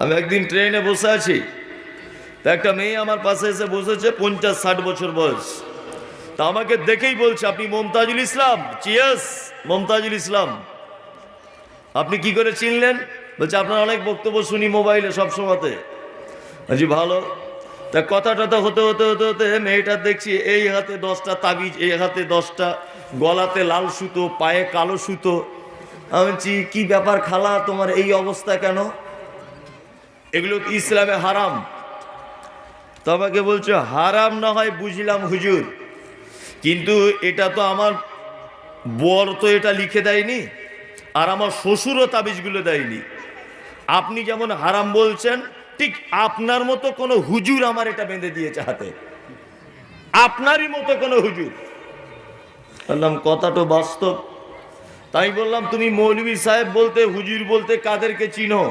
আমি একদিন ট্রেনে বসে আছি। তা একটা মেয়ে আমার পাশে এসে বসেছে, পঞ্চাশ ষাট বছর বয়স। তা আমাকে দেখেই বলছে, আপনি মমতাজুল ইসলাম? চিয়াস মমতাজুল ইসলাম। আপনি কি করে চিনলেন? বলছে, আপনার অনেক বক্তব্য শুনি মোবাইলে সব সময়তে। বলছি, ভালো। তা কথা টথা হতে হতে হতে হতে মেয়েটা দেখছি, এই হাতে দশটা তাবিজ, এই হাতে দশটা গলাতে লাল সুতো, পায়ে কালো সুতো। আমি বলছি, কি ব্যাপার খালা, তোমার এই অবস্থা কেন? এগুলো ইসলামে হারাম। তো আমাকে বলছো, হারাম না হয় বুঝলাম হুজুর। কিন্তু এটা তো আমার বর তো এটা লিখে দেয়নি, আর আমার শ্বশুরও তাবিজগুলো দেয়নি। আপনি যেমন হারাম বলছেন, ঠিক আপনার মতো কোনো হুজুর আমার এটা বেঁধে দিয়েছে হাতে। আপনারই মতো কোনো হুজুর। বললাম, কথাটা বাস্তব। তাই বললাম, তুমি মৌলভী সাহেব বলতে, হুজুর বলতে কাদেরকে চিনো?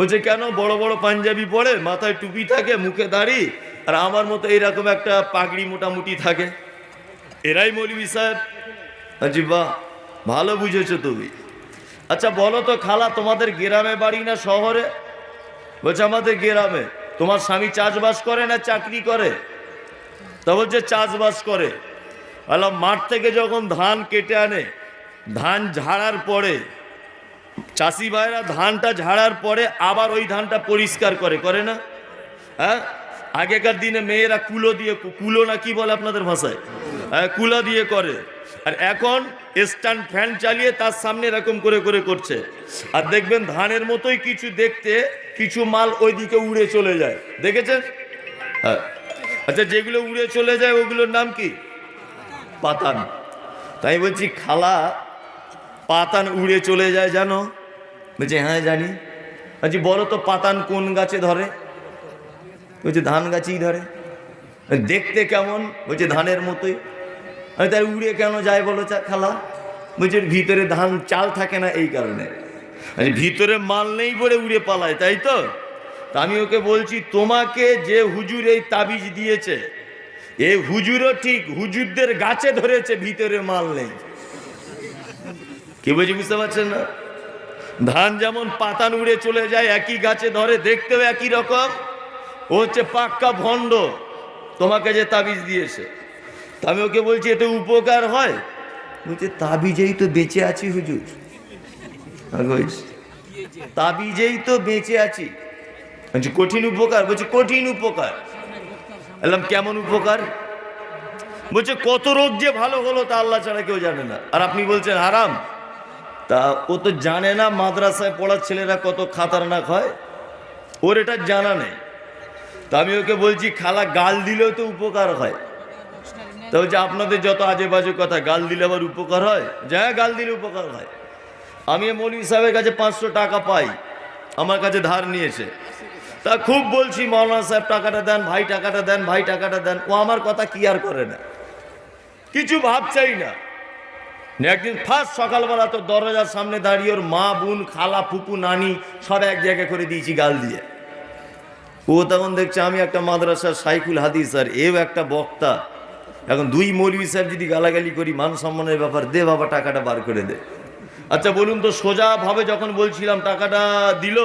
বলছে, কেন বড় বড় পাঞ্জাবি পরে মাথায় টুপি থাকে, মুখে দাড়ি? আর আমার মতো এইরকম একটা পাগড়ি মোটামুটি থাকে। এরাই মৌলভী সাহেব। আচ্ছা বাহ, ভালো বুঝেছ তুমি। আচ্ছা বলো তো খালা, তোমাদের গ্রামে বাড়ি না শহরে? বলছে, আমাদের গ্রামে। তোমার স্বামী চাষবাস করে না চাকরি করে? তা বলছে, চাষবাস করে। বললাম, মাঠ থেকে যখন ধান কেটে আনে, ধান ঝাড়ার পরে চাষি ভাইরা ধানটা ঝাড়ার পরে আবার ওই ধানটা পরিষ্কার করে করে না? হ্যাঁ? আগেকার দিনে মেয়েরা কুলো দিয়ে, কুলো না কি বলে আপনাদের ভাষায়? হ্যাঁ কুলা দিয়ে করে। আর এখন স্ট্যান্ড ফ্যান চালিয়ে তার সামনে এরকম করে করে করছে। আর দেখবেন ধানের মতোই কিছু দেখতে, কিছু মাল ওইদিকে উড়ে চলে যায়। দেখেছেন? হ্যাঁ। আচ্ছা যেগুলো উড়ে চলে যায়, ওগুলোর নাম কি? পাতান। তাই বলছি, খালা পাতান উড়ে চলে যায় জানো? বলছে হ্যাঁ জানি। বলছি, বলো তো, পাতান কোন গাছে ধরে? বলছে, ধান গাছেই ধরে। দেখতে কেমন? বলছে, ধানের মতোই। আমি তাই উড়ে কেন যায় বলো খালা? বলছে, ভিতরে ধান চাল থাকে না এই কারণে। ভিতরে মাল নেই বলে উড়ে পালায়, তাই তো? তা আমি ওকে বলছি, তোমাকে যে হুজুর এই তাবিজ দিয়েছে, এ হুজুরও ঠিক হুজুরদের গাছে ধরেছে, ভিতরে মাল নেই। কি বলছি বুঝতে পারছেন না? ধান যেমন পাতান উড়ে চলে যায়, একই গাছে ধরে, দেখতেও একই রকম। ও হচ্ছে পাক্কা ভণ্ড। তোমাকে যে তাবিজ দিয়েছে আমি ওকে বলছি এতে উপকার হয়? বলছে, তাবিজেই তো বেঁচে আছি হুজুর। তাবিজেই তো বেঁচে আছি। বলছি, কঠিন উপকার? বলছি, কঠিন উপকার। বললাম, কেমন উপকার? বলছে, কত রোগ যে ভালো হলো তা আল্লাহ ছাড়া কেউ জানে না। আর আপনি বলছেন, হারাম। তা ও তো জানে না মাদ্রাসায় পড়ার ছেলেরা কত খাতারনাক হয়। ওর এটা জানা নেই। তা আমি ওকে বলছি, খালা, গাল দিলেও তো উপকার হয়। তা বলছে, আপনাদের যত আজে বাজে কথা, গাল দিলে আবার উপকার হয়? যা গাল দিলে উপকার হয়। আমি মৌলী সাহেবের কাছে পাঁচশো টাকা পাই। আমার কাছে ধার নিয়েছে। তা খুব বলছি, মৌলানা সাহেব, টাকাটা দেন, ভাই, টাকাটা দেন, ভাই, টাকাটা দেন। ও আমার কথা কি আর করে না। কিছু ভাবছেই না। একদিন ফার্স্ট সকালবেলা তো দরজার সামনে দাঁড়িয়ে ওর মা, বোন, খালা, ফুপু, নানি সব এক জায়গায় করে দিয়েছি গাল দিয়ে। ও তখন দেখছে আমি একটা মাদ্রাসার সাইকুল হাদিস আর এও একটা বক্তা। এখন দুই মৌলবি সাহেব যদি গালাগালি করি, মান সম্মানের ব্যাপার, দে বাবা টাকাটা বার করে দে। আচ্ছা বলুন তো সোজাভাবে যখন বলছিলাম টাকাটা দিল,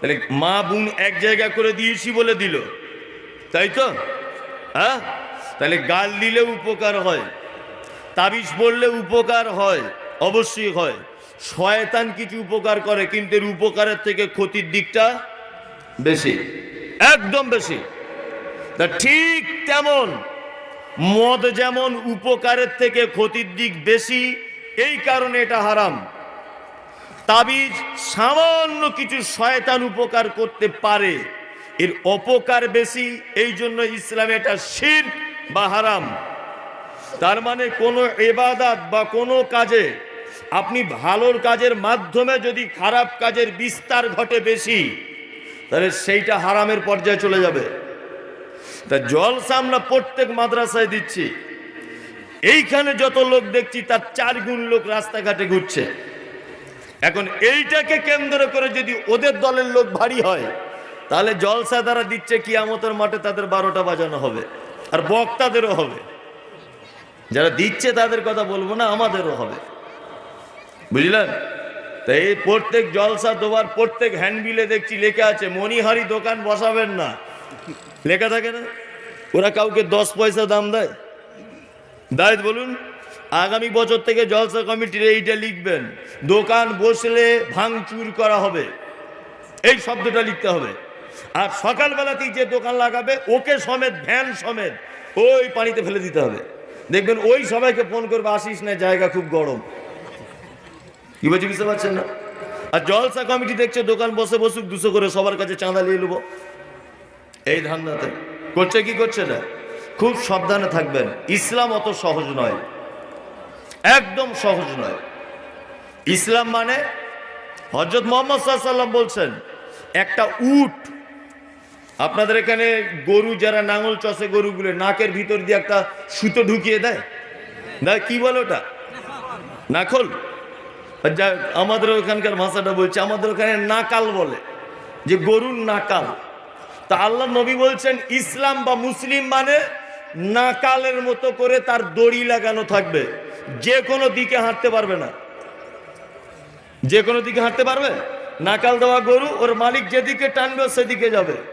তাহলে মা, বোন এক জায়গা করে দিয়েছি বলে দিল। তাই তো? হ্যাঁ? তাহলে গাল দিলে উপকার হয়। তাবিজ পড়লে উপকার হয়, অবশ্যই হয়। শয়তান কিছু উপকার করে, কিন্তু এর উপকারের থেকে ক্ষতির দিকটা বেশি, একদম বেশি। তা ঠিক তেমন, মদ যেমন উপকারের থেকে ক্ষতির দিক বেশি, এই কারণে এটা হারাম। তাবিজ সামান্য কিছু শয়তান উপকার করতে পারে, এর অপকার বেশি, এই জন্য ইসলামে এটা শির বা হারাম। তার মানে কোনো এবাদাত বা কোনো কাজে আপনি ভালোর কাজের মাধ্যমে যদি খারাপ কাজের বিস্তার ঘটে বেশি, তাহলে সেইটা হারামের পর্যায়ে চলে যাবে। তা জলসা আমরা প্রত্যেক মাদ্রাসায় দিচ্ছি। এইখানে যত লোক দেখছি, তার চার গুণ লোক রাস্তাঘাটে ঘুরছে। এখন এইটাকে কেন্দ্র করে যদি ওদের দলের লোক ভারী হয়, তাহলে জলসা দ্বারা দিচ্ছে কিয়ামতের মাঠে তাদের বারোটা বাজানো হবে, আর বক্তাদেরও হবে। যারা দিচ্ছে তাদের কথা বলব না, আমাদেরও হবে। বুঝলেন? তো এই প্রত্যেক জলসা দোবার প্রত্যেক হ্যান্ডবিলে দেখছি লেখা আছে, মণিহারি দোকান বসাবেন না। লেখা থাকে না? ওরা কাউকে দশ পয়সা দাম দেয়। দেয় বলুন, আগামী বছর থেকে জলসা কমিটির এইটা লিখবেন, দোকান বসলে ভাঙচুর করা হবে। এই শব্দটা লিখতে হবে। আর সকালবেলাতেই যে দোকান লাগাবে, ওকে সমেত, ভ্যান সমেত ওই পানিতে ফেলে দিতে হবে। দেখবেন ওই সবাইকে ফোন করবে, আসিস না, জায়গা খুব গরম। কি বলছি, বুঝতে পারছেন না? আর জলসা কমিটি দেখছে, দোকান বসে বসুক, দুশো করে সবার কাছে চাঁদা নিয়ে নেব। এই ধান্দাতে। করছে কি করছে না? খুব সাবধানে থাকবেন, ইসলাম অত সহজ নয়। একদম সহজ নয়। ইসলাম মানে হজরত মোহাম্মদ সাল্লাম বলছেন, একটা উট আপনাদের এখানে গরু যারা নাঙল চষে গরুগুলো, নাকের ভিতর দিয়ে একটা সুতো ঢুকিয়ে দেয়? দেয় কি বলে ওটা? নাখল যা আমাদের ওখানকার ভাষাটা বলছে, আমাদের ওখানে নাকাল বলে, যে গরুর নাকাল। তা আল্লাহ নবী বলছেন, ইসলাম বা মুসলিম মানে নাকালের মতো করে তার দড়ি লাগানো থাকবে। যে কোনো দিকে হাঁটতে পারবে না। যে কোনো দিকে হাঁটতে পারবে? নাকাল দেওয়া গরু, ওর মালিক যেদিকে টানবে, সেদিকে যাবে।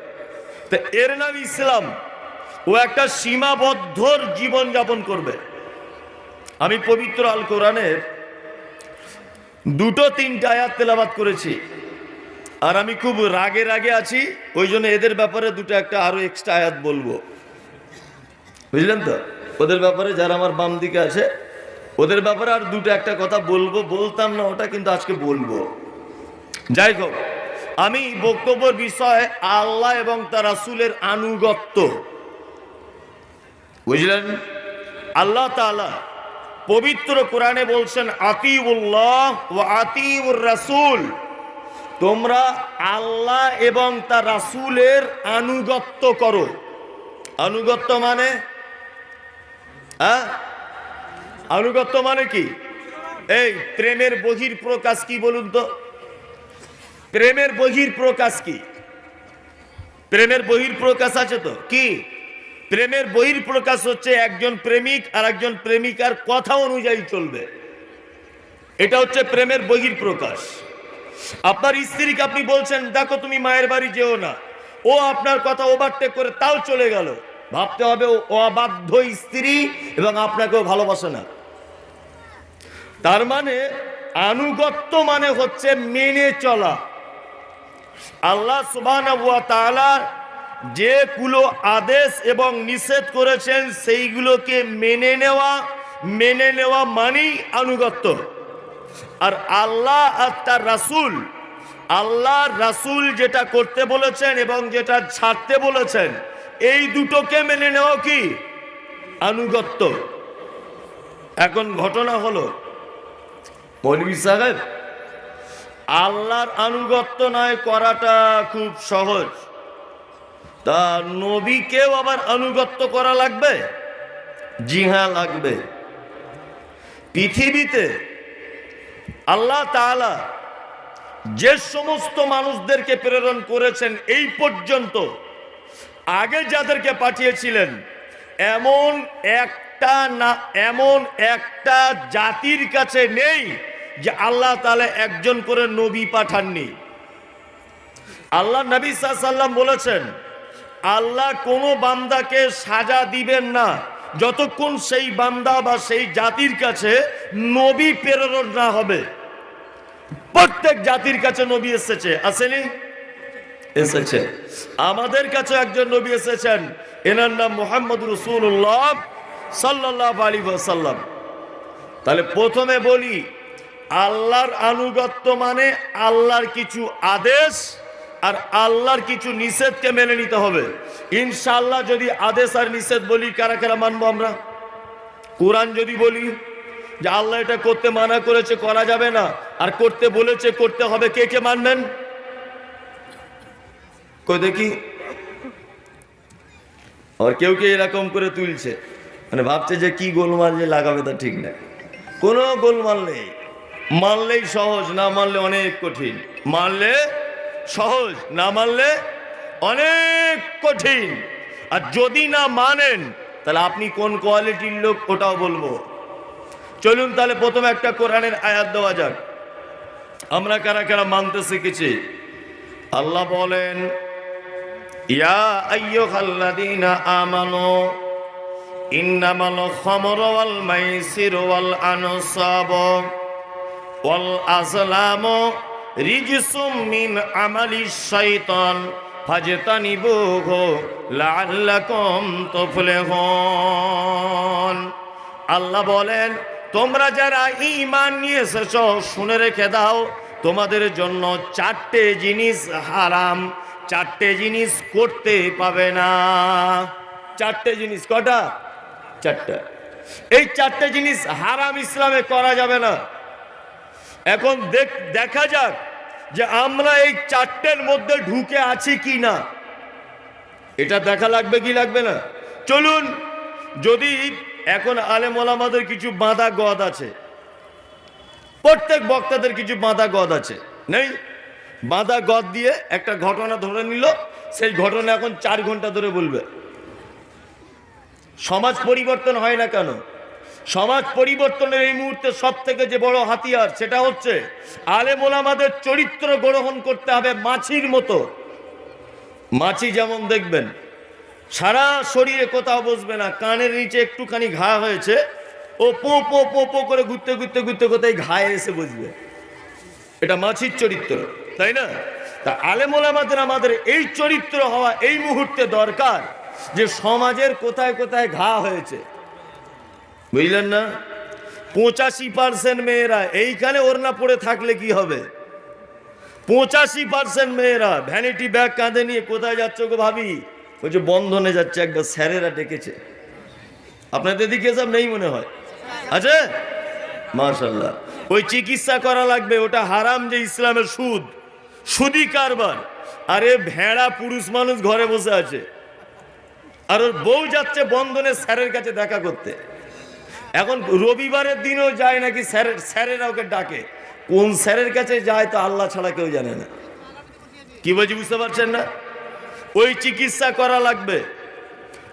তো এর নাম ইসলাম। ও একটা সীমাবদ্ধ জীবন যাপন করবে। আমি পবিত্র আল কোরআনের দুটো, তিনটা আয়াত তেলাবাত করেছি। আর আমি খুব রাগে রাগে আছি, ওই জন্য এদের ব্যাপারে দুটো একটা আরও এক্সট্রা আয়াত বলব। বুঝলেন তো? ওদের ব্যাপারে যারা আমার বাম দিকে আছে, ওদের ব্যাপারে আর দুটো একটা কথা বলব। বলতাম না ওটা, কিন্তু আজকে বলব। যাই হোক আমি বক্তব্যের বিষয় আল্লাহ এবং তার রাসূলের আনুগত্য। বুঝলেন? আল্লাহ তাআলা পবিত্র কোরআনে বলছেন আতিউল্লাহ ও আতিউর রাসূল। তোমরা আল্লাহ এবং তার রাসূলের আনুগত্য করো। আনুগত্য মানে? হ্যাঁ? আনুগত্য মানে কি? এই প্রেমের বহির প্রকাশ কি বলুন তো? প্রেমের বহির প্রকাশ কি? প্রেমের বহির প্রকাশ আছে তো? কি? প্রেমের বহির প্রকাশ হচ্ছে একজন প্রেমিক আর একজন প্রেমিকার কথা অনুযায়ী চলবে। এটা হচ্ছে প্রেমের বহির প্রকাশ আপনার স্ত্রীকে আপনি বলছেন, দেখো, তুমি মায়ের বাড়ি যেও না। ও আপনার কথা ওভারটেক করে তাও চলে গেল। ভাবতে হবে অবাধ্য স্ত্রী এবং আপনাকেও ভালোবাসে না। তার মানে আনুগত্য মানে হচ্ছে মেনে চলা। আল্লাহ সুবাহ যেগুলো আদেশ এবং নিষেধ করেছেন সেইগুলোকে মেনে নেওয়া মেনে নেওয়া মানেই আনুগত্য। আর আল্লাহ আর তার রাসুল আল্লাহ রাসুল যেটা করতে বলেছেন এবং যেটা ছাড়তে বলেছেন, এই দুটোকে মেনে নেওয়া কি? আনুগত্য। এখন ঘটনা হলো মৌলবী সাহেব আল্লাহর আনুগত্য নয় করাটা খুব সহজ। তা নবীকেও আবার আনুগত্য করা লাগবে? জি হ্যাঁ লাগবে। পৃথিবীতে আল্লাহ তাআলা যে সমস্ত মানুষদেরকে প্রেরণ করেছেন এই পর্যন্ত, আগে যাদেরকে পাঠিয়েছিলেন, এমন একটা না, এমন একটা জাতির কাছে নেই যে আল্লাহ তাআলা একজন করে নবী পাঠাননি। আল্লাহ নবী সাল্লাম বলেছেন, আল্লাহ কোনো বান্দাকে সাজা দিবেন না। যতক্ষণ সেই বান্দা বা সেই জাতির কাছে নবী প্রেরণ না হবে। প্রত্যেক জাতির কাছে নবী এসেছে। আসেনি? এসেছে। আমাদের কাছে একজন নবী এসেছেন, এনার নাম মোহাম্মদ রসুল্লাহ সাল্লাহ আলী সাল্লাম তাহলে প্রথমে বলি আল্লাহর আনুগত্য মানে আল্লাহর কিছু আদেশ আর আল্লাহর কিছু নিষেধকে মেনে নিতে হবে। ইনশাল্লাহ যদি আদেশ আর নিষেধ বলি, কারা কারা মানবো আমরা? কোরআন যদি বলি যে আল্লাহ এটা করতে মানা করেছে, করা যাবে না। আর করতে বলেছে, করতে হবে, কে কে মানবেন? কই দেখি। আর কেউ কে এরকম করে তুলছে। মানে ভাবছে যে কি গোলমাল যে লাগাবে তা ঠিক না। কোনো গোলমাল নেই। মানলেই সহজ, না মানলে অনেক কঠিন। মানলে সহজ, না মানলে অনেক কঠিন। আর যদি না মানেন, তাহলে আপনি কোন কোয়ালিটির লোক ওটাও বলব। চলুন তাহলে প্রথমে একটা কোরআনের আয়াত দেওয়া যাক। আমরা কারা কারা মানতে শিখেছি? আল্লাহ বলেন, ইয়া তুফলিহুন। আল্লাহ বলেন, তোমরা যারা ঈমান নিয়ে এসেছ শুনে রেখে দাও, তোমাদের জন্য চারটে জিনিস হারাম, চারটে জিনিস করতে পাবে না। চারটে জিনিস, কটা? চারটা। এই চারটে জিনিস হারাম ইসলামে করা যাবে না। এখন দেখ, দেখা যাক যে আমরা এই চারটের মধ্যে ঢুকে আছি কি না। এটা দেখা লাগবে কি লাগবে না? চলুন, যদি এখন আলেম ওলামাদের কিছু বাঁধা গদ আছে, প্রত্যেক বক্তাদের কিছু বাঁধা গদ আছে, নেই? বাঁধা গদ দিয়ে একটা ঘটনা ধরে নিল, সেই ঘটনা এখন চার ঘণ্টা ধরে বলবে। সমাজ পরিবর্তন হয় না কেন? সমাজ পরিবর্তনের এই মুহূর্তে সব থেকে যে বড় হাতিয়ার, সেটা হচ্ছে আলেম ওলামাদের চরিত্র গ্রহণ করতে হবে মাছির মতো। মাছি যেমন দেখবেন, সারা শরীরে কোথাও বসবে না, কানের নিচে একটুখানি ঘা হয়েছে, ও পো পো পো পো করে ঘুরতে ঘুরতে ঘুরতে কোথায় ঘায়ে এসে বসবে। এটা মাছির চরিত্র, তাই না? তা আলেমুল আমাদের আমাদের এই চরিত্র হওয়া এই মুহূর্তে দরকার যে সমাজের কোথায় কোথায় ঘা হয়েছে বুঝলেন না? পঁচাশি পার্সেন্ট মেয়েরা, এইখানে ওড়না পড়ে থাকলে কি হবে? পঁচাশি পার্সেন্ট মেয়েরা ভ্যানিটি ব্যাগ কাঁধে নিয়ে কোথায় যাচ্ছ গো ভাবি? বলছে, বন্ধনে যাচ্ছে, একবার স্যারেরা ডেকেছে। আপনাদের দিকে সব নেই মনে হয়? আছে? মার্শাল্লাহ ওই চিকিৎসা করা লাগবে, ওটা হারাম যে ইসলামের সুদ। সুদি কারবার। আরে ভেড়া পুরুষ মানুষ ঘরে বসে আছে। আর ওর বউ যাচ্ছে বন্ধনে স্যারের কাছে দেখা করতে। এখন রবিবারের দিনও যায় নাকি স্যারের স্যারেরা ওকে ডাকে? কোন স্যারের কাছে যায় তো আল্লাহ ছাড়া কেউ জানে না। কি বলছি বুঝতে পারছেন না? ওই চিকিৎসা করা লাগবে।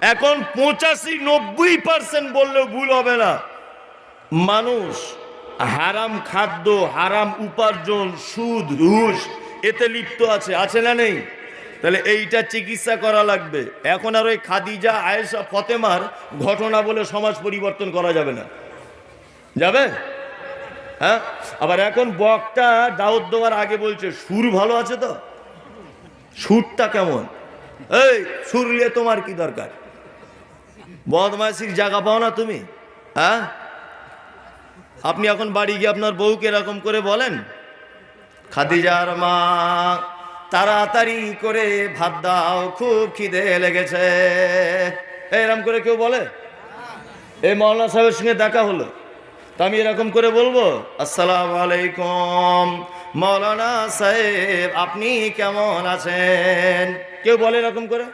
এখন পঁচাশি নব্বই পার্সেন্ট বললেও ভুল হবে না। মানুষ হারাম খাদ্য, হারাম উপার্জন, সুদ, ঘুষ, এতে লিপ্ত আছে। আছে না নেই? তাহলে এইটা চিকিৎসা করা লাগবে। এখন আর ওই খাদিজা, আয়েশা, ফতেমার ঘটনা বলে সমাজ পরিবর্তন করা যাবে না। যাবে? হ্যাঁ? আবার এখন বকটা দাউদ দেওয়ার আগে বলছে, সুর ভালো আছে তো? সুরটা কেমন? এই, সুর নিয়ে তোমার কি দরকার? বদমাইশির জায়গা পাও না তুমি হ্যাঁ? আপনি এখন বাড়ি গিয়ে আপনার বউকে এরকম করে বলেন, খাদিজার মা তাড়াতাড়ি করে ভাত দাও, খুব খিদে লেগেছে। এরকম করে কেউ বলে? এই মৌলানা সাহেবের সঙ্গে দেখা হলো। তা আমি এরকম করে বলব, আসসালাম আলাইকুম মৌলানা সাহেব, আপনি কেমন আছেন? কেউ বলে এরকম করে?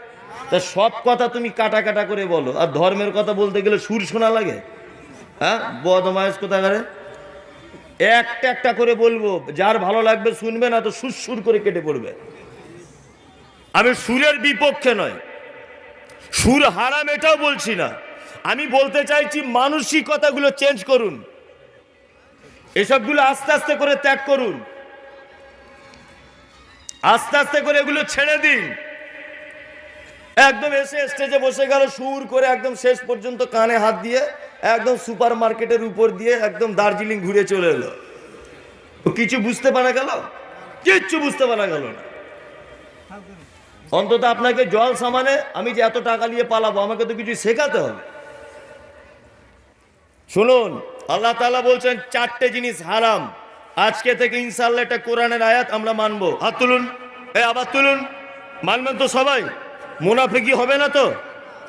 তা সব কথা তুমি কাটা কাটা করে বলো। আর ধর্মের কথা বলতে গেলে সুর শোনা লাগে। হ্যাঁ? বদমায়স কোথাকারে? একটা একটা করে বলব, যার ভালো লাগবে শুনবে, না তো সুর সুর করে কেটে পড়বে। আমি সুরের বিপক্ষে নয়, সুর হারাম এটাও বলছি না। আমি বলতে চাইছি, মানসিকতাগুলো চেঞ্জ করুন। এসবগুলো আস্তে আস্তে করে ত্যাগ করুন। আস্তে আস্তে করে এগুলো ছেড়ে দিন। একদম এসে স্টেজে বসে গেল, সুর করে একদম শেষ পর্যন্ত কানে হাত দিয়ে একদম সুপার মার্কেটের উপর দিয়ে একদম দার্জিলিং ঘুরে চলে এলো। কিছু বুঝতে পারা গেল? কিচ্ছু বুঝতে পারা গেল না। অন্তত আপনাকে জল সামানে আমি যে এত টাকা নিয়ে পালাবো, আমাকে তো কিছু শেখাতে হবে। শুনুন, আল্লাহ তালা বলছেন, চারটে জিনিস হারাম। আজকে থেকে ইনশাল্লাহ এটা কোরআনের আয়াত আমরা মানবো। হাত তুলুন এ আবার তুলুন। মানবেন তো সবাই। মুনাফিকি হবে না তো?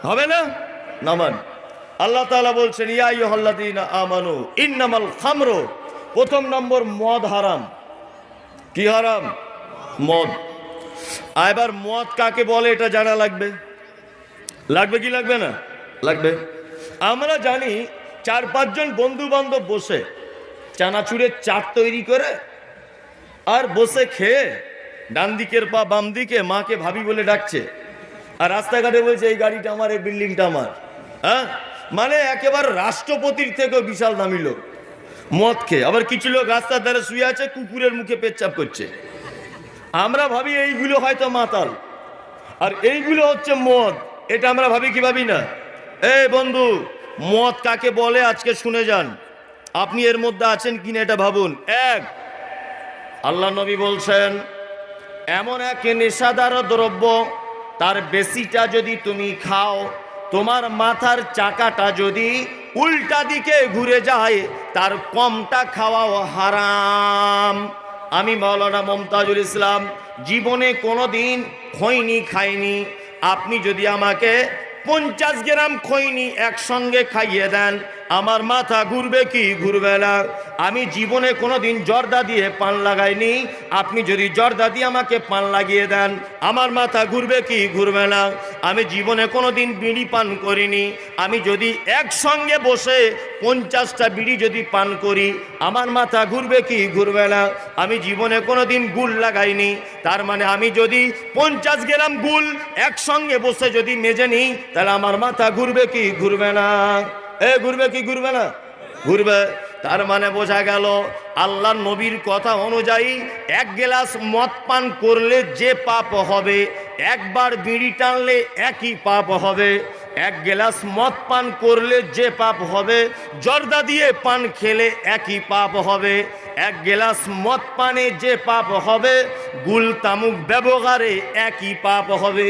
হবে না? নামান আল্লাহ তাআলা বলছেন, ইয়া আইয়ুহাল্লাযীনা আমানু, ইন্নামাল খামরু। প্রথম নম্বর, মদ হারাম। কি হারাম? মদ। এবার মদ কাকে বলে, এটা জানা লাগবে? লাগবে কি লাগবে না? লাগবে। আমরা জানি চার পাঁচজন বন্ধু বান্ধব বসে চানাচুরের চাট তৈরি করে আর বসে খেয়ে ডান দিকের পা বাম দিকে মাকে ভাবি বলে ডাকছে। আর রাস্তাঘাটে বলছে, এই গাড়িটা আমার, এই বিল্ডিংটা আমার। হ্যাঁ? মানে একেবারে রাষ্ট্রপতির থেকেও বিশাল দামি লোক। মদ খেয়ে। আবার কিছু লোক রাস্তার ধারে শুয়ে আছে, কুকুরের মুখে পেচ্ছাপ করছে। আমরা ভাবি এইগুলো হয়তো মাতাল। আর এইগুলো হচ্ছে মদ। এটা আমরা ভাবি কি ভাবি না? এই বন্ধু, মদ কাকে বলে আজকে শুনে যান। আপনি এর মধ্যে আছেন কিনা এটা ভাবুন। এক, আল্লাহ নবী বলছেন, এমন এক নেশাদার দ্রব্য, তার বেশিটা যদি তুমি খাও তোমার মাথার চাকাটা যদি উল্টা দিকে ঘুরে যায়, তার কমটা খাওয়াও হারাম। আমি মৌলানা মমতাজুল ইসলাম, জীবনে কোনো দিন খৈনি খাইনি। আপনি যদি আমাকে পঞ্চাশ গ্রাম খৈনি একসঙ্গে খাইয়ে দেন আমার মাথা ঘুরবে কি ঘুরবে না আমি জীবনে কোনো দিন জর্দা দিয়ে পান লাগাইনি। আপনি যদি জর্দা দিয়ে আমাকে পান লাগিয়ে দেন, আমার মাথা ঘুরবে কি ঘুরবে না আমি জীবনে কোনো দিন বিড়ি পান করিনি। আমি যদি একসঙ্গে বসে পঞ্চাশটা বিড়ি যদি পান করি, আমার মাথা ঘুরবে কি ঘুরবে না আমি জীবনে কোনো দিন গুল লাগাইনি। তার মানে আমি যদি পঞ্চাশ গ্রাম গুল একসঙ্গে বসে যদি মেজে নিই, তাহলে আমার মাথা ঘুরবে কি ঘুরবে না এ ঘুরবে কি ঘুরবে না? ঘুরবে। তার মানে বোঝা গেল, আল্লাহ নবীর কথা অনুযায়ী এক গ্লাস মদ পান করলে যে পাপ হবে, একবার বিড়ি টানলে একই পাপ হবে। এক গ্লাস মদ পান করলে যে পাপ হবে, জর্দা দিয়ে পান খেলে একই পাপ হবে। এক গ্লাস মদ পানে যে পাপ হবে গুল তামুক ব্যবহারে একই পাপ হবে।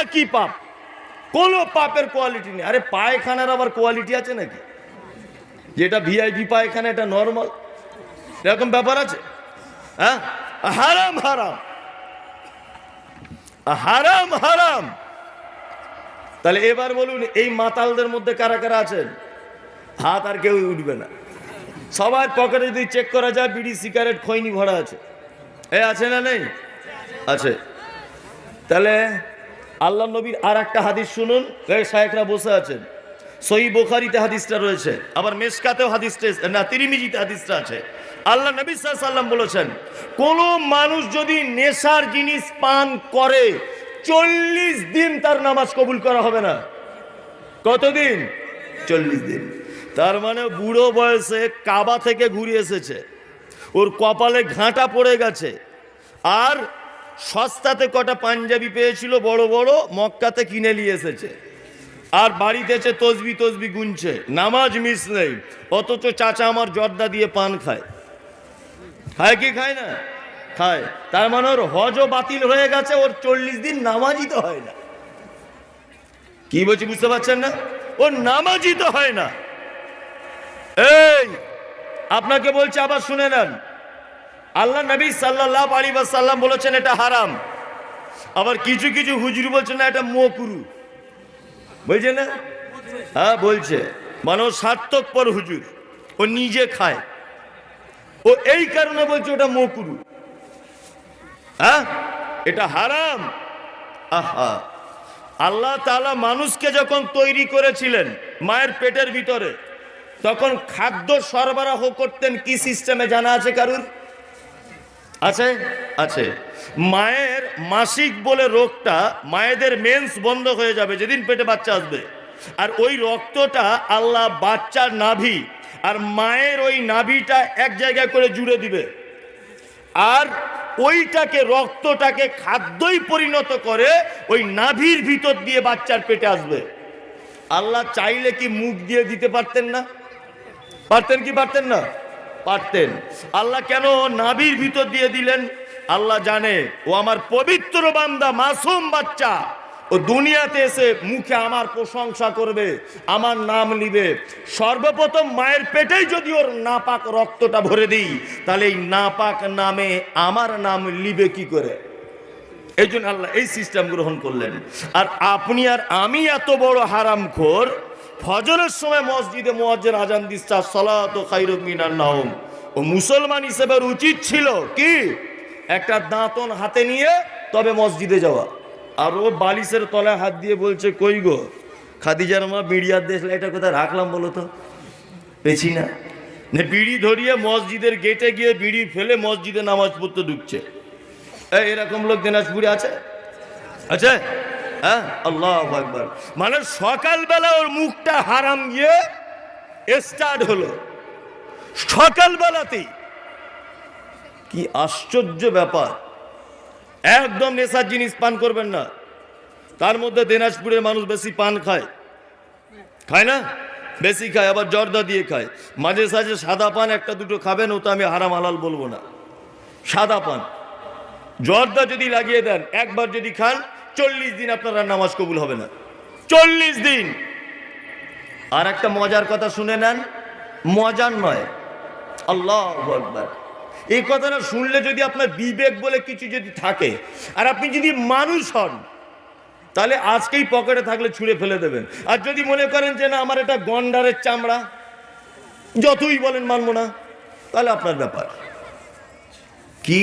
একই পাপ। কোনো পাপের কোয়ালিটি নেই। আরে পায়খানার আবার কোয়ালিটি আছে নাকি? যেটা ভিআইপি পায়খানা, এটা নর্মাল এরকম ব্যাপার আছে? হ্যাঁ? হারাম হারাম। হারাম হারাম। তাহলে এবার বলুন, এই মাতালদের মধ্যে কারা কারা আছেন? হাত আর কেউ উঠবে না। সবার পকেটে যদি চেক করা যায়, বিড়ি সিগারেট খৈনি ভরা আছে। এ, আছে না নেই? আছে। তাহলে আল্লাহ নবীর আর একটা হাদিস শুনুন। শায়েকরা বসে আছেন। সই বোখারিতে হাদিসটা রয়েছে, আবার মেসকাতেও হাদিসটা না, তিরিমিজিতে হাদিসটা আছে। আল্লাহ নবী সাল্লাম বলেছেন, কোন মানুষ যদি নেশার জিনিস পান করে, চল্লিশ দিন তার নামাজ কবুল করা হবে না। কতদিন? চল্লিশ দিন। তার মানে বুড়ো বয়সে কাবা থেকে ঘুরে এসেছে। ওর কপালে ঘাঁটা পড়ে গেছে। আর সস্তাতে কটা পাঞ্জাবি পেয়েছিল বড় বড়, মক্কাতে কিনে নিয়ে এসেছে। আর বাড়িতে এসে তসবি তসবি গুনছে, নামাজ মিস নেই, অথচ চাচা আমার জর্দা দিয়ে পান খায়। খায় কি খায় না? খায়। তার মানে ওর হজও বাতিল হয়ে গেছে, ওর চল্লিশ দিন নামাজই তো হয় না। কি বলছি, বুঝতে পারছেন না? ওর নামাজই তো হয় না। এই, আপনাকে বলছে, আবার শুনে নেন। আল্লাহ নবী সাল্লাহ আলী সাল্লাম বলেছেন এটা হারাম। আবার কিছু কিছু হুজুর বলছেন, না, এটা মকুরু। বুঝছে না? হ্যাঁ বলছে। মানে ও সার্থকপর হুজুর। ও নিজে খায়। ও এই কারণে বলছে ওটা মকুরু। হ্যাঁ? এটা হারাম। আহা। আল্লাহ তাআলা মানুষকে যখন তৈরি করেছিলেন মায়ের পেটের ভিতরে, তখন খাদ্য সরবরাহ করতেন কি সিস্টেমে? জানা আছে কারুর? আছে? আছে। মায়ের মাসিক বলে রোগটা মায়েদের মেন্স বন্ধ হয়ে যাবে যেদিন পেটে বাচ্চা আসবে। আর ওই রক্তটা আল্লাহ বাচ্চার নাভি, আর মায়ের ওই নাভিটা এক জায়গায় করে জুড়ে দিবে। আর ওইটাকে, রক্তটাকে খাদ্যই পরিণত করে ওই নাভির ভিতর দিয়ে বাচ্চার পেটে আসবে। আল্লাহ চাইলে কি মুখ দিয়ে দিতে পারতেন না? পারতেন কি পারতেন না? পারতেন। আল্লাহ কেন নাভির ভিতর দিয়ে দিলেন? আল্লাহ জানে, ও আমার পবিত্র বান্দা, মাসুম বাচ্চা। ও দুনিয়াতে এসে মুখে আমার প্রশংসা করবে, আমার নাম নিবে। সর্বপ্রথম মায়ের পেটেই যদি ওর নাপাক রক্তটা ভরে দিই, তাহলে এই নাপাক নামে আমার নাম লিবে কি করে? এই জন্য আল্লাহ এই সিস্টেম গ্রহণ করলেন। আর আপনি আর আমি এত বড় হারামখোর ফজরের সময় মসজিদে মোয়াজ্জের আজান দিচ্ছা, সলাত খাইরুক মিনার নাওম। ও মুসলমান হিসেবে উচিত ছিল কি? একটা দাঁতন হাতে নিয়ে তবে মসজিদে যাওয়া। আর ও বালিশের তলায় হাত দিয়ে বলছে, কই গো? খাদিজার মা বিড়িয়ার দেখলে এটা কোথায় রাখলাম বলো তো? পেছি না। বিড়ি ধরিয়ে মসজিদের গেটে গিয়ে বিড়ি ফেলে মসজিদে নামাজ পড়তে ঢুকছে। এরকম লোক দিনাজপুরে আছে? আছে? হ্যাঁ? আল্লাহ একবার মানে সকালবেলা ওর মুখটা হারাম গিয়ে স্টার্ট হলো। সকালবেলাতেই। কি আশ্চর্য ব্যাপার। একদম নেশার জিনিস পান করবেন না। তার মধ্যে দিনাজপুরের মানুষ বেশি পান খায়। খায় না? বেশি খায়, আবার জর্দা দিয়ে খায়। মাঝে সাঝে সাদা পান একটা দুটো খাবেন ও তো আমি হারাম হালাল বলব না। সাদা পান। জর্দা যদি লাগিয়ে দেন, একবার যদি খান চল্লিশ দিন আপনার নামাজ কবুল হবে না। চল্লিশ দিন। আর একটা মজার কথা শুনে নেন মজার নয়। আল্লাহ আকবার। এই কথাটা শুনলে যদি আপনার বিবেক বলে কিছু যদি থাকে আর আপনি যদি মানুষ হন তাহলে আজকেই পকেটে থাকলে ছুঁড়ে ফেলে দেবেন। আর যদি মনে করেন যে না আমার এটা গন্ডারের চামড়া যতই বলেন মানবো না তাহলে আপনার ব্যাপার। কি?